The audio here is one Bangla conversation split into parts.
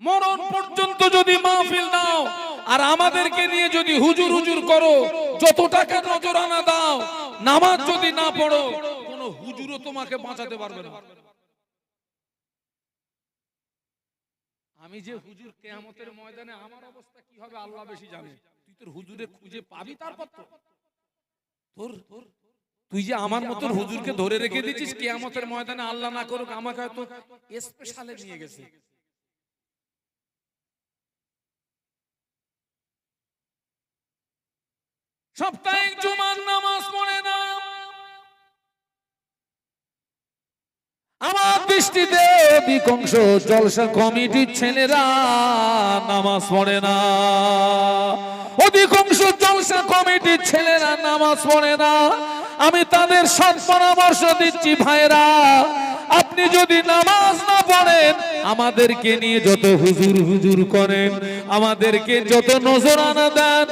মরণ পর্যন্ত যদি মাহফিল দাও আর আমাদেরকে নিয়ে যদি হুজুর হুজুর করো যত টাকা নজরানা দাও, নামাজ যদি না পড়ো, কোন হুজুরও তোমাকে বাঁচাতে পারবে না। আমি যে হুজুর কেয়ামতের ময়দানে আমার অবস্থা কি হবে, আল্লাহ বেশি জানে। তুই তোর হুজুরে খুঁজে পাবি তারপর তো। তোর তোর, তুই যে আমার মতন হুজুরকে ধরে রেখে দিয়েছিস কেয়ামতের ময়দানে আল্লাহ না করুক, আমাকে হয়তো স্পেশালে নিয়ে গেছে। সাপ্তাহিক জুমার নামাজ পড়ে না আমার দৃষ্টিতে অধিকাংশ জলসা কমিটির ছেলেরা নামাজ পড়ে না। অধিকাংশ জলসা কমিটির ছেলেরা নামাজ পড়ে না। আমি তাদের সৎ পরামর্শ দিচ্ছি ভাইরা আপনি যদি নামাজ না পড়েন, আমাদেরকে নিয়ে যত হুজুর হুজুর করেন, আমাদেরকে যত নজরানা দেন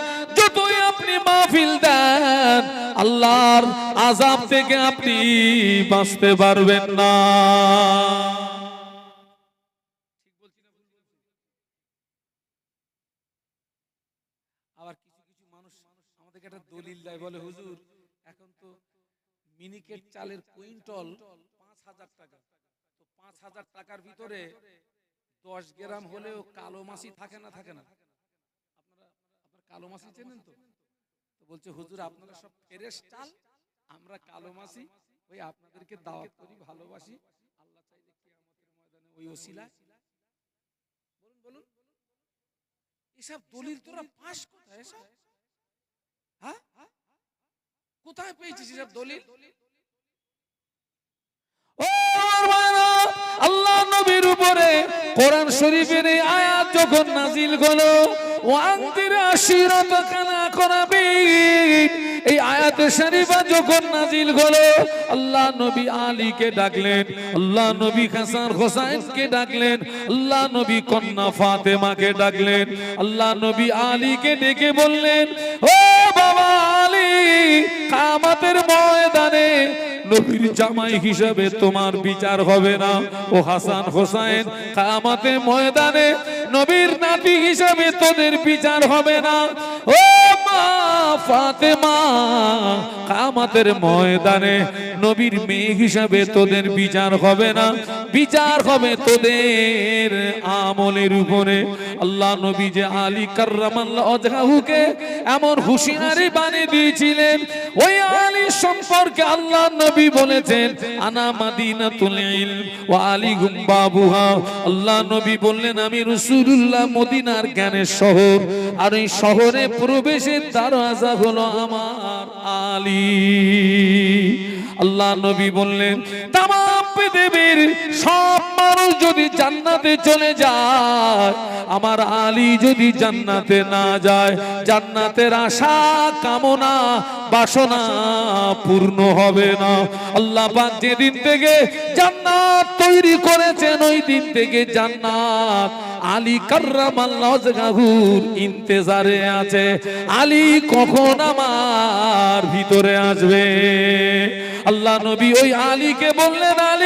মাহফিল দেন, আল্লাহর আজাব থেকে আপনি বাঁচতে পারবেন না। এখন তো মিনিকেট চালের কুইন্টল পাঁচ হাজার টাকা। পাঁচ হাজার টাকার ভিতরে দশ গ্রাম হলেও কালো মাছি থাকে না থাকে না? কালো চেনেন তো? বলছে হুজুর আপনারা সব ফেরেশ চাল আমরা কালো মাছি ওই আপনাদেরকে দাওয়াত করি ভালোবাসি। আল্লাহ চাইলে কিয়ামতের ময়দানে ওই ওসিলা বলুন বলুন। এসব দলিল তোরা পাস কোথায় এসব? হ্যাঁ? কোথায় পেয়েছিস এসব দলিল? আল্লাহ নবীর উপরে কোরআন শরীফের আয়াত যখন নাজিল হলো আল্লাহ নবী আলীকে ডাকলেন, আল্লাহ নবী হাসান ডাকলেন, আল্লাহ নবী কন্যা ফাতেমাকে ডাকলেন, আল্লাহ নবী আলীকে ডেকে বললেন, ও বাবা আলী কামাতের ময়দানে, নবীর জামাই হিসাবে তোমার বিচার হবে না। ও হাসান হোসাইন কামাতে ময়দানে নবীর নাতি হিসাবে তোদের বিচার হবে না। ও ফাতেমা কামাতের ময়দানে নবীর মেয়ে হিসাবে তোদের বিচার হবে না। বিচার হবে তোদের আমলের উপরে। আল্লাহ নবী যে আলী এমন হুশিয়ারি বানিয়ে দিয়েছিলেন, ওই আলী সম্পর্কে আল্লাহ নবী বলেছেন, আনা মাদিনাতুল ইলম ওয়া আলী আল্লাহ নবী বললেন, আমি রাসূলুল্লাহ মদিনার জ্ঞানের শহর, আর এই শহরে প্রবেশের দরজা হলো আমার আলী। আল্লাহ নবী বললেন তামাম পৃথিবীর সব মানুষ যদি জান্নাতে চলে যায়, আমার আলী যদি জান্নাতে না যায়, জান্নাতের আশা, কামনা, বাসনা পূর্ণ হবে না। আল্লাহ যেদিন থেকে জান্নাত তৈরি করেছেন, ওই দিন থেকে জান্নাত আলী কার্রামাল্লাহ জাহুর ইন্তেজারে আছে। আলী কখন আমার ভিতরে আসবে? আল্লাহ নবী ওই আলীকে বললেন, আলী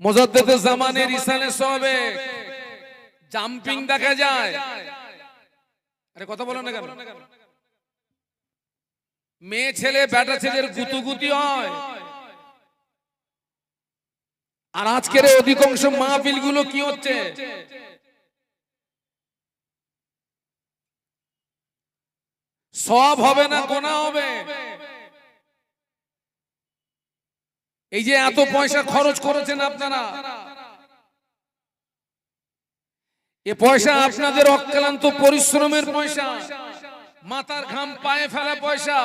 মোজাদ্দেদ জামানের ইসালে সবে জাম্পিং দেখা যায়। আরে কথা বলো না কেন? মেয়ে ছেলে বেটা ছেলের গুতুগুতি হয়। আর আজকের অধিকাংশ মাহফিলগুলো কি হচ্ছে? সব হবে না, গোনা হবে। এই যে এত পয়সা খরচ করেছেন আপনারা। এ পয়সা আপনাদের অক্লান্ত পরিশ্রমের পয়সা। মাথার ঘাম পায়ে ফেলা পয়সা।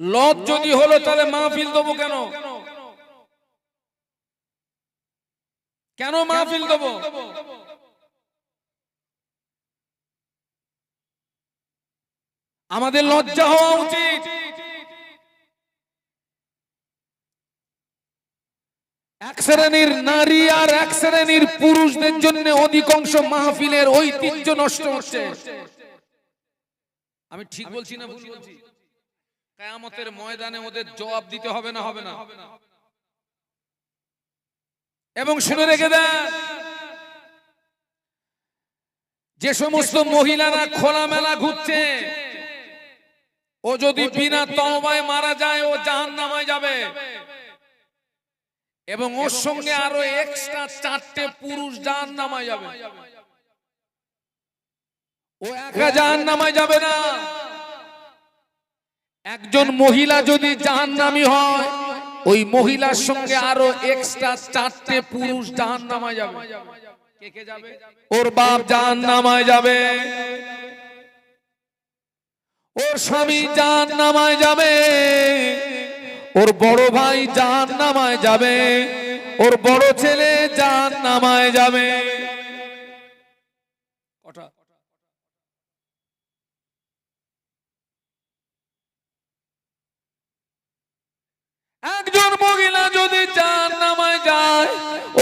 লজ যদি হলো তাহলে মাহফিল দেবো কেন? কেন মাহফিল দেব? আমাদের লজ্জা হওয়া উচিত। এক শ্রেণির নারী আর এক শ্রেণির পুরুষদের জন্য অধিকাংশ মাহফিলের ঐতিহ্য নষ্ট হচ্ছে। আমি ঠিক বলছি না ভুল বলছি কায়ামতের ময়দানে ওদের জবাব দিতে হবে না হবে না? এবং শুনে রেখে দেন যে সমস্ত মহিলারা খোলামেলা ঘুরছে ও যদি বিনা তওবায় মারা যায় ও জাহান্নামায় যাবে। এবং ওর সঙ্গে আরও এক্সট্রা চারটে পুরুষ জাহান্নামায় যাবে। ও একা জাহান্নামায় যাবে না। একজন মহিলা যদি জাহান্নামী হয় ওই মহিলার সঙ্গে আরও এক্সট্রা চারটে পুরুষ কে কে যাবে? ওর বাপ জাহান্নামায় যাবে। ওর স্বামী জাহান্নামায় যাবে। ওর বড় ভাই জাহান্নামায় যাবে। ওর বড় ছেলে জাহান্নামায় যাবে। একজন মহিলা যদি চার নামায় যায়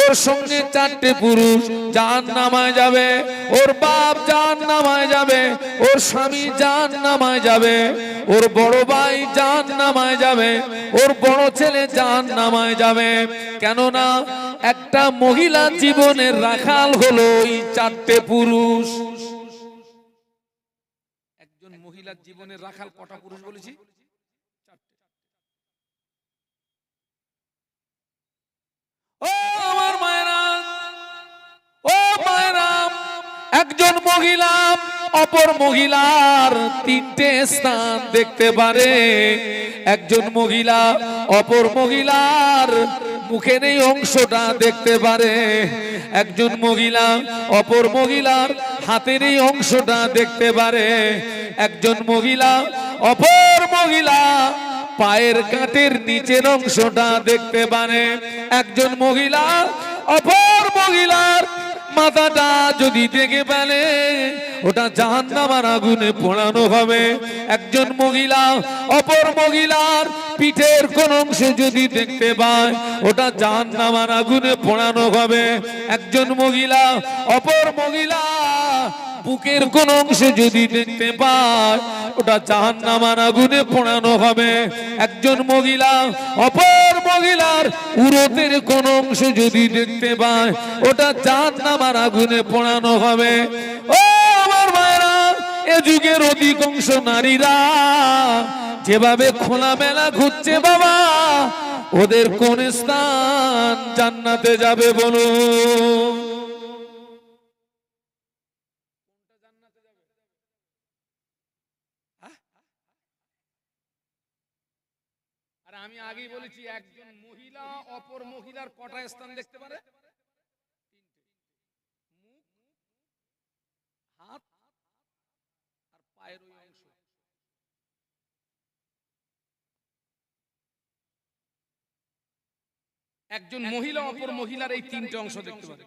ওর সঙ্গে চারটে পুরুষ চার নামায় যাবে, ওর বাপ চার নামায় যাবে, ওর স্বামী চার নামায় যাবে, ওর বড় ভাই চার নামায় যাবে, ওর বড় ছেলে চার নামায় যাবে। কেননা একটা মহিলা জীবনের রাখাল হলো ওই চারটে পুরুষ। একজন মহিলার জীবনের রাখাল কটা পুরুষ বলেছি? ও আমার মায়েরা, ও মায়েরা, একজন মহিলা, অপর মহিলার তিনটে স্থান দেখতে পারে। একজন মহিলা, অপর মহিলার মুখের এই অংশটা দেখতে পারে। একজন মহিলা, অপর মহিলার হাতের এই অংশটা দেখতে পারে। একজন মহিলা, অপর মহিলা পায়ের কাঁটের নিচের অংশটা দেখতে পারে। একজন মহিলা, অপর মহিলার মাথাটা যদি দেখে পেলে ওটা জাহান নামার আগুনে পোড়ানো হবে। একজন মহিলা, অপর মহিলার পিঠের কোন অংশ যদি দেখতে পায়, ওটা জাহান নামার আগুনে পোড়ানো হবে। একজন মহিলা, অপর মহিলা বুকের কোন অংশ যদি দেখতে পায়, ওটা জাহান নামার আগুনে পোড়ানো হবে। একজন মহিলা, অপর মহিলার উরতের কোন অংশ যদি দেখতে পায়, ওটা জাহান নামার আগুনে পোড়ানো হবে। ও আমার মায়েরা, এ যুগের অধিকাংশ নারীরা যেভাবে খোলামেলা ঘুরছে বাবা, ওদের কোন স্থান জান্নাতে যাবে বলুন। আমি আগেই বলেছি, একজন মহিলা অপর মহিলার কটা স্থান দেখতে পারে? হাত, আর পায়ের ওই অংশ। একজন মহিলা অপর মহিলার এই তিনটে অংশ দেখতে পারে।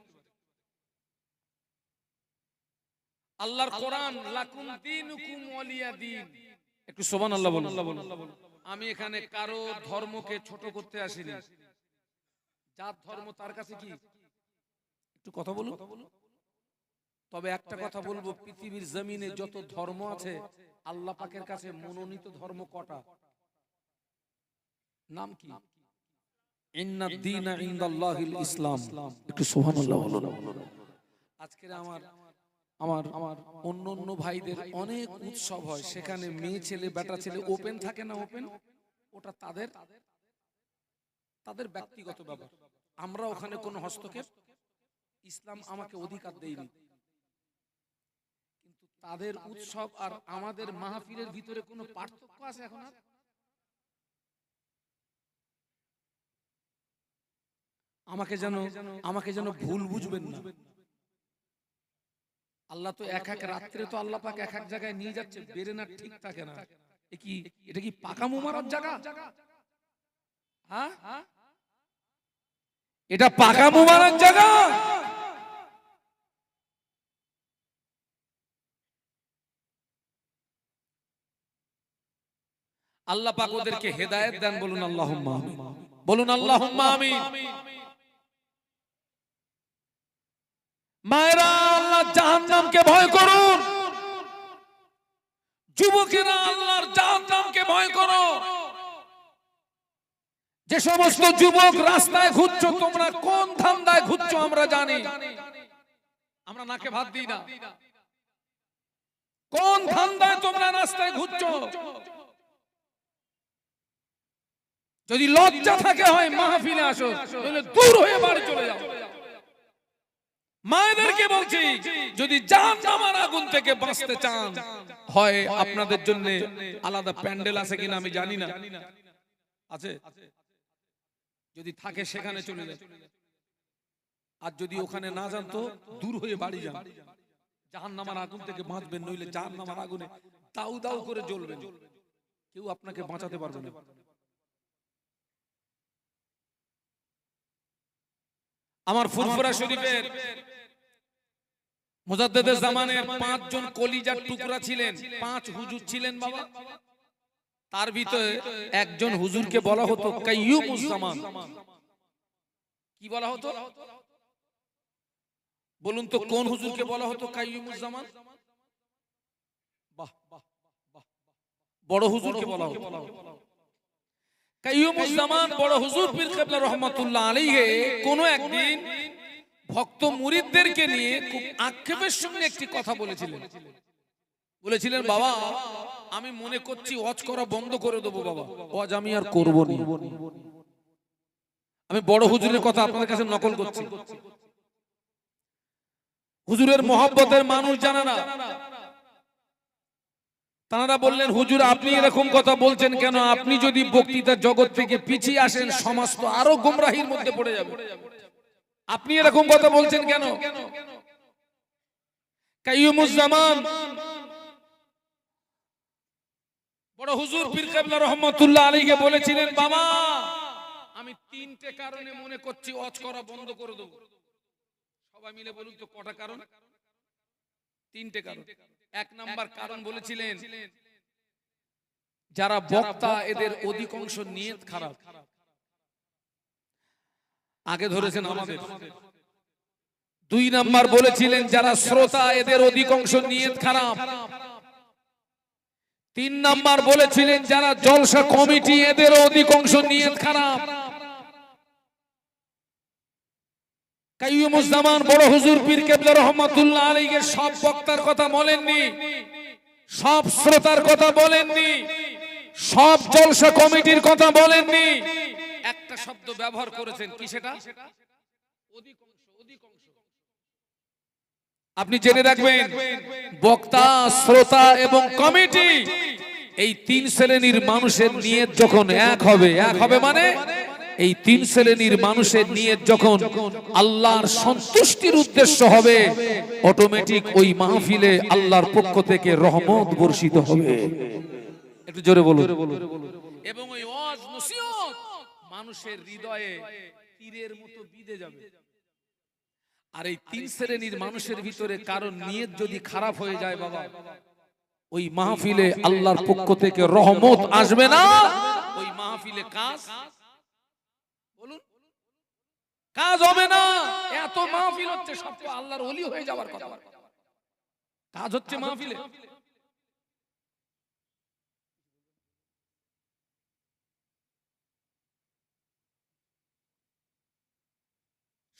আল্লাহর কোরআন, লাকুম দিনুকুম ওয়ালিয়া দিন একটু আল্লাহ বলুন। আমি এখানে কারও ধর্মকে ছোট করতে আসিনি। যার ধর্ম তার কাছে কি? একটু কথা বলুন। তবে একটা কথা বলব পৃথিবীর জমিনে যত ধর্ম আছে আল্লাহ পাকের কাছে মনোনীত ধর্ম কটা? নাম কি? ইন্না দীনা ইনদাল্লাহিল ইসলাম। একটু সুবহানাল্লাহ বলুন। আজকের আমার আমার আমার অন্য অন্য ভাইদের অনেক উৎসব হয়। সেখানে মেয়ে ছেলে, বেটা ছেলে ওপেন থাকে না ওপেন ওটা তাদের তাদের ব্যক্তিগত ব্যাপার। আমরা ওখানে কোনো হস্তক্ষেপ, ইসলাম আমাকে অধিকার দেয়নি। কিন্তু তাদের উৎসব আর আমাদের মাহফিলের ভিতরে কোনো পার্থক্য আছে এখন আর? আমাকে যেন আমাকে যেন ভুল বুঝবেন না। আল্লাহ তো এক এক রাত্রে তো আল্লাহ পাক এক এক জায়গায় নিয়ে যাচ্ছে বেড়ে না ঠিক থাকে না। কি এটা কি পাকা মুমারার জায়গা? হ্যাঁ? এটা পাকা মুমারার জায়গা? আল্লাহ পাক ওদেরকে হেদায়েত দেন বলুন আল্লাহ বলুন আল্লাহ আমিন। মায়েরা আল্লাহ জাহান্নামকে ভয় করুন। যুবকেরা আল্লাহর জাহান্নামকে ভয় করো। যে সমস্ত যুবক রাস্তায় ঘুরছো, তোমরা কোন ধান্দায় ঘুরছো আমরা জানি। আমরা নাকে ভাত দিই না। কোন ধান্দায় তোমরা রাস্তায় ঘুরছো? যদি লজ্জা থাকে হয়, মাহফিলে আসো দূর হয়ে বাড়ি চলে যাও। মায়েদেরকে বলছি, যদি আগুন থেকে বাঁচতে চান, হয় আপনাদের জন্য আলাদা প্যান্ডেল আছে কিনা আমি জানি না। আছে? যদি থাকে সেখানে চলে যান। আর যদি ওখানে না যান তো দূর হয়ে বাড়ি যান। জাহান্নামের আগুন থেকে বাঁচবেন, নইলে জাহান্নামের আগুনে দাউ দাউ করে জ্বলবেন। কেউ আপনাকে বাঁচাতে পারবে না। আমার ফুরফুরা শরীফের মুজাদ্দেদের জামানের পাঁচজন কলিজার টুকরা ছিলেন। পাঁচ হুজুর ছিলেন বাবা। তার ভিতরে একজন হুজুরকে বলা হতো কাইয়ুমুজ জামান কি বলা হতো? বলুন তো কোন হুজুরকে বলা হতো কাইয়ুমুজ জামান বাহ বাহ বাহ বড় হুজুরকে বলা হতো। কাইয়ুমুজ জামান বড় রহমাতুল্লাহ ভক্ত নিয়ে খুব সঙ্গে একটি কথা বলেছিলেন। বলেছিলেন, বাবা, আমি মনে করছি ওয়াজ করা বন্ধ করে দেবো বাবা, ওয়াজ আমি আর করব না। আমি বড় হুজুরের কথা আপনাদের কাছে নকল করছি। হুজুরের মহব্বতের মানুষ জানা না তারা বললেন, হুজুর, আপনি এরকম কথা বলছেন কেন? আপনি যদি বক্তৃতার জগৎ থেকে পিছিয়ে আসেন, সমাজ তো আরও গুমরাহির মধ্যে পড়ে যাবে। আপনি এরকম কথা বলছেন কেন? বড় হুজুর পীর রহমতুল্লাহ আলীকে বলেছিলেন, বাবা, আমি তিনটে কারণে মনে করছি অজ করা বন্ধ করে দেবো। সবাই মিলে বলুন তো কটা কারণ? তিনটে কারণ। এক নাম্বার কারণ বলেছিলেন যারা বক্তা এদের অধিকাংশ নিয়ত খারাপ। আগে ধরেছেন আমাদের। দুই নাম্বার বলেছিলেন যারা শ্রোতা এদের অধিকাংশ নিয়ত খারাপ। তিন নাম্বার বলেছিলেন যারা জলসা কমিটি এদের অধিকাংশ নিয়ত খারাপ। কাইয়ুমুজ্জামান বড় হুজুর পীর কেবলা রহমাতুল্লাহ আলাইকে সব বক্তার কথা বলেননি, সব শ্রোতার কথা বলেননি, সব জলসা কমিটির কথা বলেননি। একটা শব্দ ব্যবহার করেছেন, কি সেটা? আপনি জেনে রাখবেন, বক্তা, শ্রোতা এবং কমিটি, এই তিন শ্রেণির মানুষের নিয়ত যখন এক হবে এক হবে মানে? এই তিন শ্রেণির মানুষের নিয়ত যখন আল্লাহর সন্তুষ্টির উদ্দেশ্য হবে অটোমেটিক ওই মাহফিলে আল্লাহর পক্ষ থেকে রহমত বর্ষিত হবে। একটু জোরে বলুন। এবং ওই ওয়াজ নসিহত মানুষের হৃদয়ে তীরের মতো বিঁধে যাবে। আর এই তিন শ্রেণির মানুষের ভিতরে কারণ নিয়ত যদি খারাপ হয়ে যায়, বাবা, ওই মাহফিলে আল্লাহর পক্ষ থেকে রহমত আসবে না, ওই মাহফিলে কাজ কাজ হবে না। এত মাহফিল হচ্ছে সব আল্লাহর ওলি হয়ে যাওয়ার কথা। কাজ হচ্ছে মাহফিলে।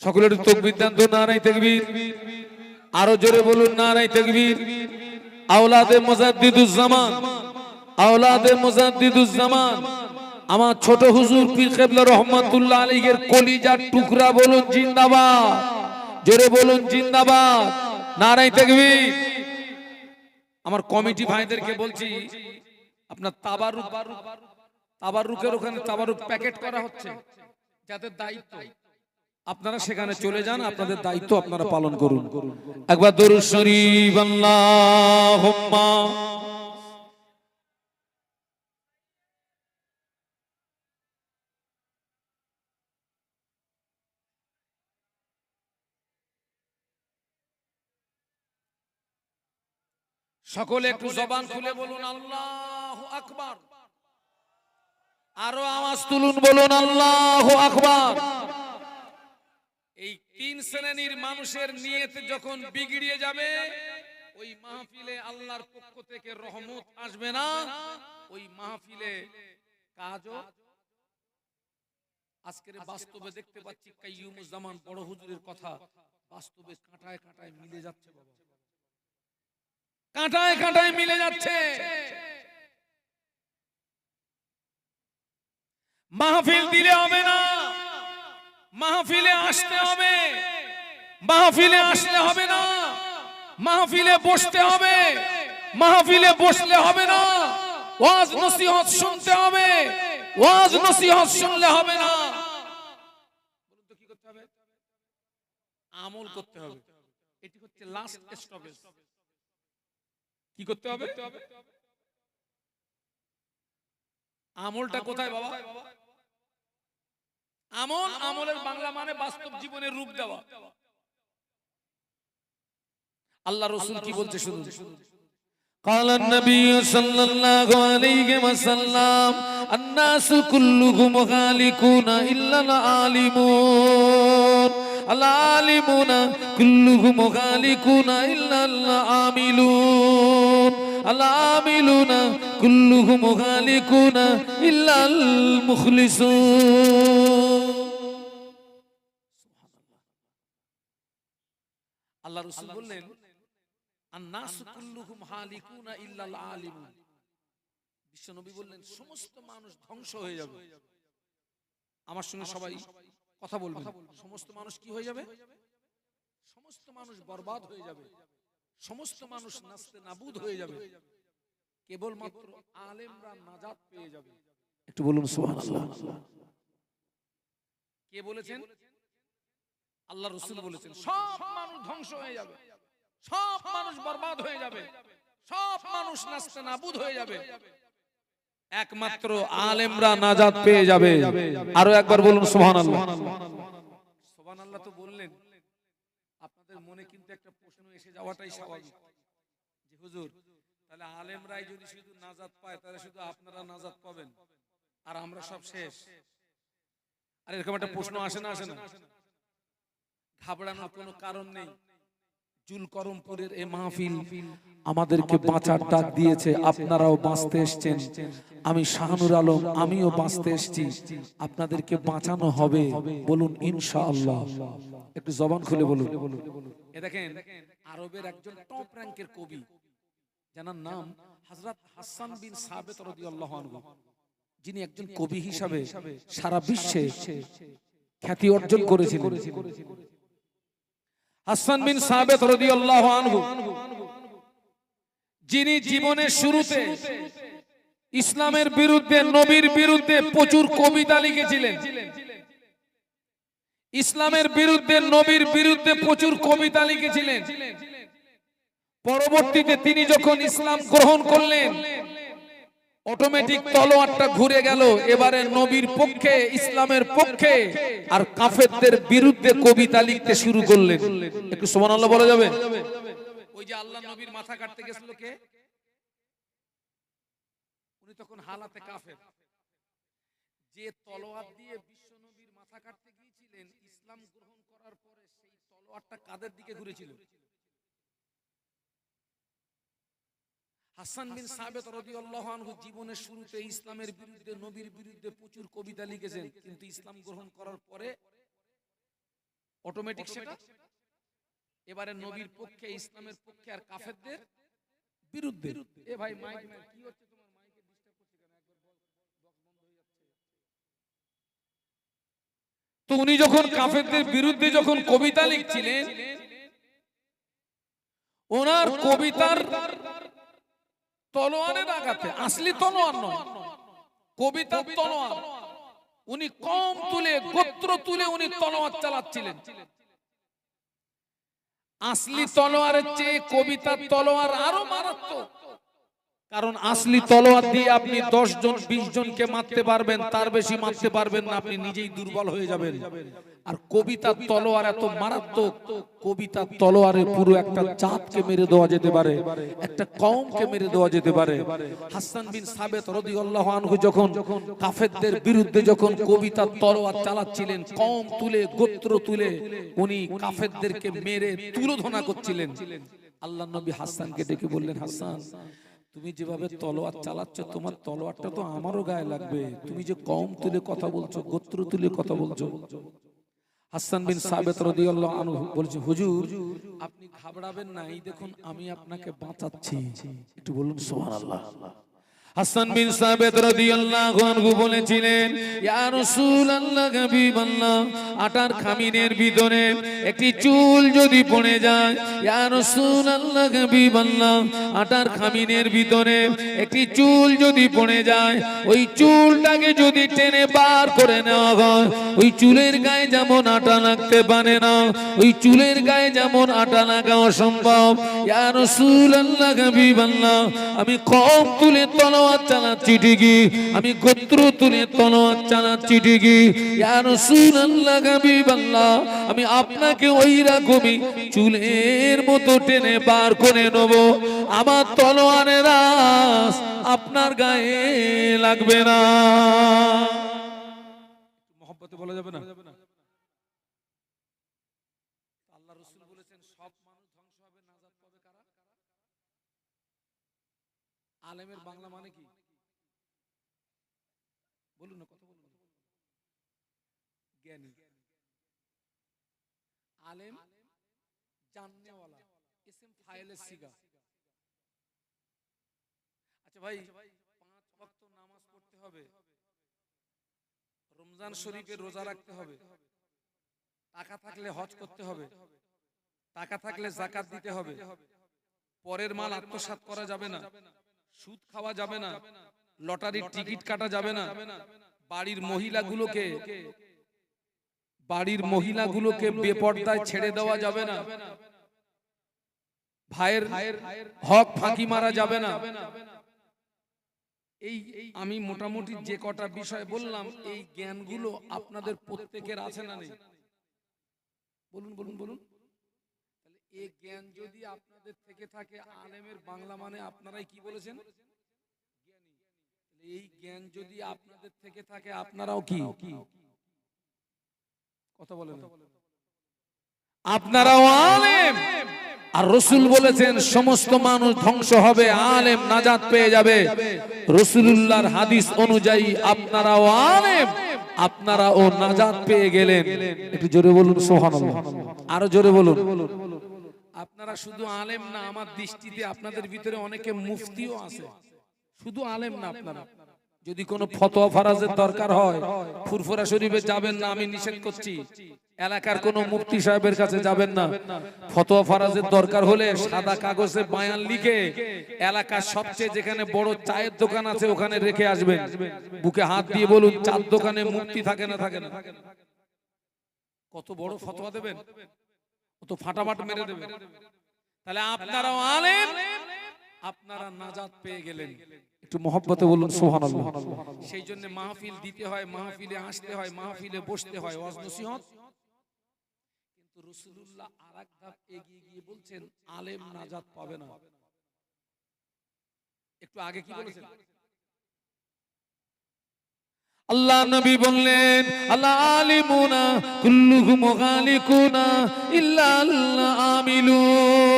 সকলের তকবির দেন তো না নাই তকবির। আরও জোরে বলুন না নাই তকবির। আওলাদে মুজাদ্দিদুজ্জামান আওলাদে মুজাদ্দিদুজ্জামান আমার ছোট হুজুর পীর কেবলা রহমাতুল্লাহ আলীর কলিজার টুকরা বলুন, জিন্দাবাদ। জোরে বলুন, জিন্দাবাদ। নারাই দেখবি আমার কমিটি ভাইদেরকে বলছি, আপনার তাবারুক, তাবারুকের ওখানে তাবারুক প্যাকেট করা হচ্ছে, যাদের দায়িত্ব। আপনারা সেখানে চলে যান, আপনাদের দায়িত্ব আপনারা পালন করুন। একবার দরুদ শরীফ, আল্লাহুম্মা। সকলে একটু জবান খুলে বলুন আল্লাহু আকবার। আরও আওয়াজ তুলুন বলুন আল্লাহ আকবার। এই তিন শ্রেণির মানুষের নিয়তে যখন বিগড়িয়ে যাবে ওই মাহফিলে আল্লাহর পক্ষ থেকে রহমত আসবে না। ওই মাহফিলে কাজও আজকের বাস্তবে দেখতে পাচ্ছি কাইয়ুমুজ্জামান বড় হুজুরের কথা। বাস্তবে কাঁটায় কাঁটায় মিলে যাচ্ছে বাবা। কাঁটায় কাঁটায় মিলে যাচ্ছে। মাহফিল দিলে হবে না। মাহফিলে আসতে হবে। মাহফিলে আসলে হবে না। মাহফিলে বসতে হবে। মাহফিলে বসলে হবে না। ওয়াজ নসিহত শুনতে হবে। ওয়াজ নসিহত শুনলে হবে না। আমল করতে হবে। এটি হচ্ছে লাস্ট স্টপেজ কি করতে হবে আমলটা কোথায় বাবা আমল আমলের বাংলা মানে বাস্তব জীবনের রূপ দেওয়া আল্লাহ রসুল কি বলছে শুনুন قال النبي صلى الله عليه وسلم الناس كلهم هالكون إلا العالمون العالمون كلهم هالكون إلا العاملون العاملون كلهم هالكون إلا المخلصون আল্লাহ রসুল বললেন আন্নাসু কুল্লুহুম হালিকুনা ইল্লাল আলিমুন বিশ্বনবী বললেন সমস্ত মানুষ ধ্বংস হয়ে যাবে আমার সঙ্গে সবাই কথা বলবেন। সমস্ত মানুষ কি হয়ে যাবে? সমস্ত মানুষ বরবাদ হয়ে যাবে। সমস্ত মানুষ নাস্তে নাবুদ হয়ে যাবে। কেবলমাত্র আলেমরা নাজাত পেয়ে যাবে। একটু বলুন সুবহানাল্লাহ। কে বলেছেন? আল্লাহ রসুল বলেছেন। সব মানুষ ধ্বংস হয়ে যাবে। সব মানুষ বরবাদ হয়ে যাবে। সব মানুষ নাস্তে নাবুদ হয়ে যাবে। একমাত্র আলেমরা নাজাত পেয়ে যাবে। আরও একবার বলুন সুবহানাল্লাহ। সুবহানাল্লাহ তো বললেন। আপনাদের মনে কিন্তু একটা প্রশ্ন এসে যাওয়াটাই স্বাভাবিক। যে হুজুর তাহলে আলেমরাই যদি শুধু নাজাত পায় তাহলে শুধু আপনারা নাজাত পাবেন। আর আমরা সব শেষ। আর এরকম একটা প্রশ্ন আসে না আসে না। ঘাবড়ানোর কোনো কারণ নেই। এ মাহফিল। আমাদেরকে বাঁচার ডাক দিয়েছে আপনারাও বাঁচতে এসছেন। আমি শাহানুর আলম আমিও বাঁচতে এসছি। আপনাদেরকে বাঁচানো হবে বলুন ইনশাআল্লাহ। একটু জবান খুলে বলুন। এ দেখেন আরবের একজন টপ র্যাঙ্কের কবি যার নাম হযরত হাসান বিন সাবেত রাদিয়াল্লাহু আনহু। যিনি একজন কবি হিসাবে সারা বিশ্বে খ্যাতি অর্জন করেছিলেন। হাসান বিন সাবেত রাদিয়াল্লাহু আনহু, যিনি জীবনের শুরুতে ইসলামের বিরুদ্ধে, নবীর বিরুদ্ধে প্রচুর কবিতা লিখেছিলেন। ইসলামের বিরুদ্ধে, নবীর বিরুদ্ধে প্রচুর কবিতা লিখেছিলেন। পরবর্তীতে তিনি যখন ইসলাম গ্রহণ করলেন অটোমেটিক তলোয়ারটা ঘুরে গেল, এবারে নবীর পক্ষে, ইসলামের পক্ষে, আর কাফেরদের বিরুদ্ধে কবিতা লিখতে শুরু করলেন। একটু সুবহানাল্লাহ বলা যাবে? ওই যে আল্লাহ নবীর মাথা কাটতে গেছিল কে? উনি তখন হালাতে কাফের। যে তলোয়ার দিয়ে বিশ্ব নবীর মাথা কাটতে গিয়েছিলেন, ইসলাম গ্রহণ করার পরে সেই তলোয়ারটা কাদের দিকে ঘুরেছিল? হাসান বিন সাবেত রাদিয়াল্লাহু আনহু জীবনের শুরুতে ইসলামের বিরুদ্ধে নবীর বিরুদ্ধে প্রচুর কবিতা লিখেছেন। কিন্তু ইসলাম গ্রহণ করার পরে অটোমেটিক সেটা? এবারে নবীর পক্ষে ইসলামের পক্ষে আর কাফেরদের বিরুদ্ধে। এ ভাই মাইক কি হচ্ছে তোমার মাইকে ডিস্টার্ব করছে কেন? একবার বক্স বন্ধ হয়ে যাচ্ছে। তো উনি যখন কাফেরদের বিরুদ্ধে যখন কবিতা লিখছিলেন ওনার কবিতার তলোয়ারের আঘাতে আসলি তলোয়ার নয়। কবিতার তলোয়ার। উনি কম তুলে গোত্র তুলে উনি তলোয়ার চালাচ্ছিলেন। আসলি তলোয়ারের চেয়ে কবিতার তলোয়ার আরও মারাত্মক। কারণ আসলি তলোয়ার দিয়ে আপনি দশ জন, বিশ জনকে মারতে পারবেন, তার বেশি মারতে পারবেন না, আপনি নিজেই দুর্বল হয়ে যাবেন। আর কবিতার তলোয়ার এত মারাত্মক, কবিতার তলোয়ারে পুরো একটা জাতকে মেরে দেওয়া যেতে পারে, একটা কওমকে মেরে দেওয়া যেতে পারে। হাসান বিন সাবেত রাদিয়াল্লাহু আনহু যখন কাফেরদের বিরুদ্ধে যখন কবিতার তলোয়ার চালাচ্ছিলেন কম তুলে, গোত্র তুলে, উনি কাফেরদেরকে মেরে তুলোধনা করছিলেন। আল্লাহ নবী হাসানকে ডেকে বললেন, হাসান তুমি যেভাবে তলোয়ার চালাচ্ছ তোমার তলোয়ারটা তো আমারও গায়ে লাগবে। তুমি যে কম তুলে কথা বলছো গোত্র তুলে কথা বলছো। হাসান বিন সাবেত রাদিয়াল্লাহু আনহু বলছে হুজুর আপনি ঘাবড়াবেন না। এই দেখুন আমি আপনাকে বাঁচাচ্ছি। একটু বলুন সুবহানাল্লাহ। হাসান বিন সাবেত রাদিয়াল্লাহু আনহু বলেছিলেন, ইয়া রাসূলুল্লাহ, হাবিবাল্লাহ, আটার খামিনের ভিতরে একটি চুল যদি পড়ে যায়, ইয়া রাসূলুল্লাহ, হাবিবাল্লাহ, আটার খামিনের ভিতরে একটি চুল যদি পড়ে যায়, ওই চুলটাকে যদি টেনে বার করে নেওয়া হয়, ওই চুলের গায়ে যেমন আটা লাগতে পারে না, ওই চুলের গায়ে যেমন আটা লাগা অসম্ভব, ইয়া রাসূলুল্লাহ, হাবিবাল্লাহ, আমি কম তুলে তলোয়ার ঠিকই আমি গোত্র তুলে তলোয়ার হাবিবাল্লাহ, আমি আপনাকে ওই রকমই চুলের মতো টেনে বার করে নেব। আমার তলোয়ারের আস আপনার গায়ে লাগবে না। মহব্বতে বলা যাবে না আল্লাহ রাসূল বলেছেন সব মানুষ ধ্বংস হবে নাজাত পাবে কারা আলেমের বাংলা মানে কি বলুন না কথা বলুন জ্ঞানী আলেম জাননেওয়ালা ইসম ফাইলের সিগা আচ্ছা ভাই পাঁচ ওয়াক্ত নামাজ পড়তে হবে। রমজান শরীফের রোজা রাখতে হবে। টাকা থাকলে হজ করতে হবে। টাকা থাকলে জাকাত দিতে হবে। পরের মাল আত্মসাৎ করা যাবে না। সুদ খাওয়া যাবে না। লটারির টিকিট কাটা যাবে না। বাড়ির মহিলাগুলোকে। বাড়ির মহিলাগুলোকে বেপর্দায় ছেড়ে দেওয়া যাবে না। ভাইয়ের হক ফাঁকি মারা যাবে না। এই আমি মোটামুটি যে কটা বিষয় বললাম এই জ্ঞানগুলো আপনাদের প্রত্যেকের আছে না নেই? বলুন বলুন বলুন। এই জ্ঞান যদি আপনাদের থেকে থাকে আলেমের বাংলা মানে আপনারাই কি বলেছেন? এই জ্ঞান যদি আপনাদের থেকে থাকে আপনারাও কি? কথা বলেন। আপনারাও আলেম! আর রসুল বলেছেন, সমস্ত মানুষ ধ্বংস হবে, আলেম নাজাত পেয়ে যাবে। রসুলুল্লাহর হাদিস অনুযায়ী আপনারাও আলেম, আপনারাও নাজাত পেয়ে গেলেন। একটু জোরে বলুন সোহানুল্লাহ আরও জোরে বলুন। আপনারা শুধু আলেম না, আমার দৃষ্টিতে আপনাদের ভিতরে অনেকে মুফতিও আছে। শুধু আলেম না আপনারা। যদি কোনো ফতোয়া ফারাজের দরকার হয়, ফুরফুরা শরীফে যাবেন না, আমি নিষেধ করছি। এলাকার কোনো মুফতি সাহেবের কাছে যাবেন না। ফতোয়া ফারাজের দরকার হলে সাদা কাগজে বায়ান লিখে এলাকার সবচেয়ে যেখানে বড় চায়ের দোকান আছে ওখানে রেখে আসবেন। বুকে হাত দিয়ে বলুন চার দোকানে মুক্তি থাকে না থাকে না। কত বড় ফতোয়া দেবেন? কত ফাটাফাট মেরে দেবেন তাহলে আপনারাও আলেম আপনারা নাজাত পেয়ে গেলেন। একটু মহব্বতে বলুন সোহানুল্লাহ সেই জন্য মাহফিল দিতে হয় মাহফিলে আসতে হয় মাহফিলে বসতে হয় ওয়াজ নসিহত কিন্তু আর এগিয়ে গিয়ে বলছেন, আলেম নাজাত পাবে না। একটু আগে কি বলেছেন? আল্লাহ নবী বললেন, আল্লাহ আলিমুনা আমিলুন।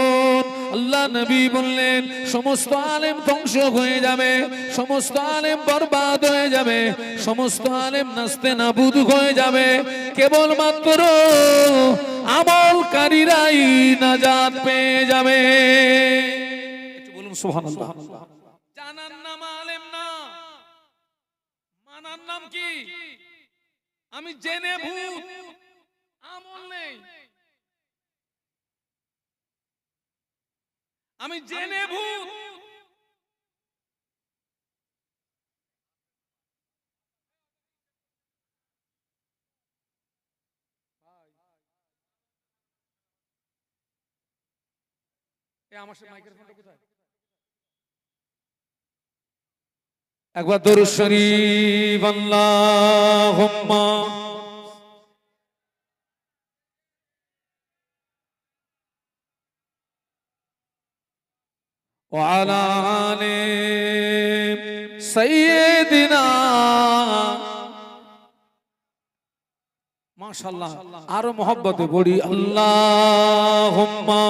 আল্লাহ নবী বললেন, সমস্ত আলেম ধ্বংস হয়ে যাবে, সমস্ত আলেম বরবাদ হয়ে যাবে, সমস্ত আলেম নাস্তে নাবুদ হয়ে যাবে। কেবলমাত্র আমলকারীরাই নাজাত পেয়ে যাবে। জানার নাম আলেম না। মানার নাম কি? আমি জেনে ভূত। আমল নেই। আমি জেনে ভূত। এ আমার সাথে মাইক্রোফোনটা কোথায় একবার দরুদ শরীফ আল্লাহুম্মা وعلى آل سيدنا মাশাআল্লাহ আরো মহব্বতে পড়ি আল্লাহুম্মা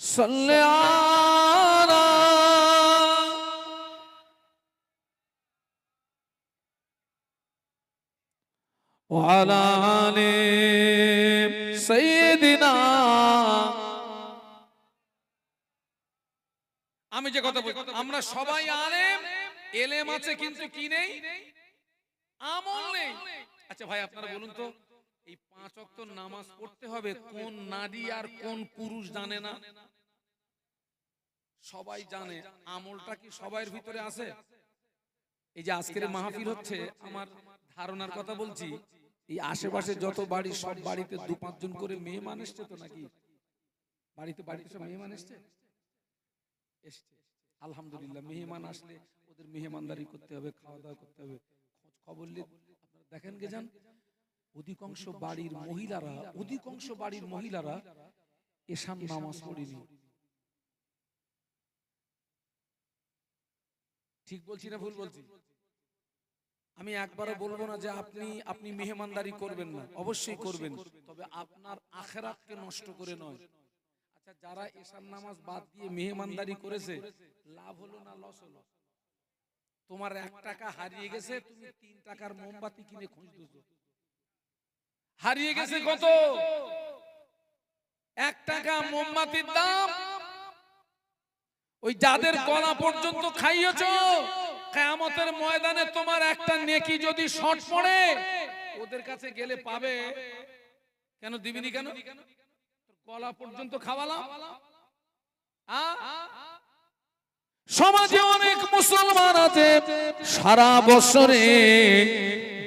সাল্লি আলা وعلى آل سيدنا আমি যে কথা বলছি, আমরা সবাই আলেম, এলেম আছে কিন্তু কি নেই? আমল নেই। আচ্ছা ভাই, আপনারা বলুন তো, এই পাঁচ ওয়াক্ত নামাজ পড়তে হবে কোন নারী আর কোন পুরুষ জানে না? সবাই জানে, আমলটা কি সবার ভিতরে আছে? এই যে আজকের মাহফিল হচ্ছে, আমার ধারণার কথা বলছি, এই আশেপাশে যত বাড়ি, সব বাড়িতে দু পাঁচজন করে মেয়ে মানুষ তো নাকি? বাড়িতে বাড়িতে সব মেহমান এসছে? এসছে। আলহামদুলিল্লাহ, মেহমান আসলে ওদের মেহমানদারি করতে হবে খাওয়া দাওয়া করতে হবে। খোঁজ খবর আপনারা দেখেন গে যান অধিকাংশ বাড়ির মহিলারা, অধিকাংশ বাড়ির মহিলারা এসান নামাজ পড়েনি। ঠিক বলছি না ভুল বলছি? আমি একবারও বলব না যে আপনি আপনি মেহমানদারি করবেন না। অবশ্যই করবেন। তবে আপনার আখেরাতকে নষ্ট করে নয়। যারা এশার নামাজ বাদ দিয়ে মেহমানদারি করেছে, লাভ হলো না, লস হলো? তোমার এক টাকা হারিয়ে গেছে, তুমি তিন টাকার মোমবাতি কিনে খুঁজতেছো হারিয়ে গেছে কত? এক টাকা মোমবাতির দাম? ওই যাদের গলা পর্যন্ত খাইয়েছ, কেয়ামতের ময়দানে তোমার একটা নেকি যদি শর্ট পড়ে, ওদের কাছে গেলে পাবে। কেন দিবিনি কেন? গলা পর্যন্ত খাওয়ালাম। সমাজে অনেক মুসলমান আছে, সারা বছরে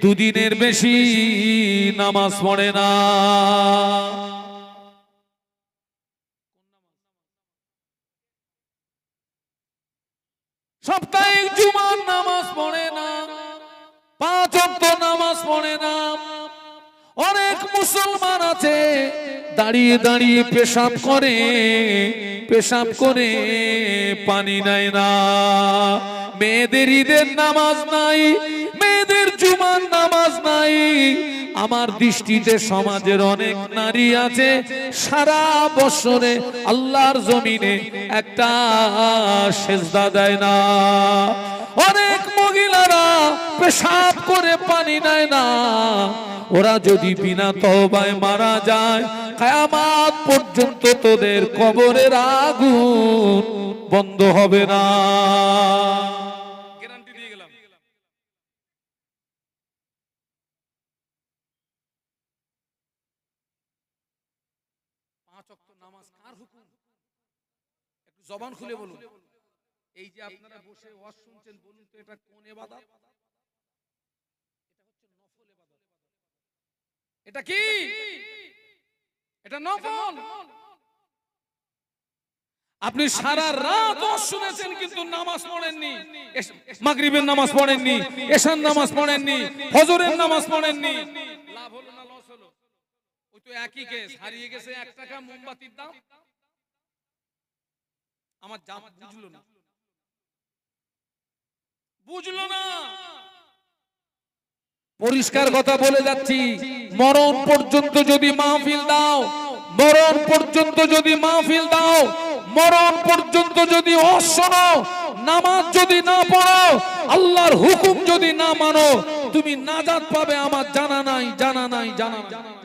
দুদিনের বেশি নামাজ পড়ে না। সাপ্তাহিক জুমার নামাজ পড়ে না, পাঁচ নামাজ পড়ে না। অনেক মুসলমান আছে, দাঁড়িয়ে দাঁড়িয়ে পেশাব করে পেশাব করে পানি নেয় না। মেয়েদের ঈদের নামাজ নাই, মেয়েদের জুমার নামাজ নাই। আমার দৃষ্টিতে সমাজের অনেক নারী আছে, সারা বছরে আল্লাহর জমিনে একটা সেজদা দেয় না। অনেক মহিলারা পেশাব করে পানি নেয় না। ওরা যদি বিনা তবায় মারা যায়, কায়ামাত পর্যন্ত তোদের কবরের আগুন বন্ধ হবে না। জবান খুলে বলুন। এই যে আপনারা বসে ওয়াজ শুনছেন বলুন তো এটা কোন ইবাদত এটা কি? এটা নফল। আপনি সারা রাত ওয়াজ শুনেছেন কিন্তু নামাজ পড়েননি। এস- মাগরিবের নামাজ পড়েননি। এশার নামাজ পড়েননি। ফজরের নামাজ পড়েননি। লাভ হলো না লস হলো? ওই তো একই কেস হারিয়ে গেছে এক টাকা মোমবাতির দাম। আমার জাম বুঝলো না। বুঝলো না। পরিষ্কার কথা বলে যাচ্ছি, মরণ পর্যন্ত যদি মাহফিল দাও, মরণ পর্যন্ত যদি মাহফিল দাও, মরণ পর্যন্ত যদি অশোনো নামাজ যদি না পড়ো, আল্লাহর হুকুম যদি না মানো, তুমি নাজাত পাবে আমার জানা নাই জানা নাই জানা নাই।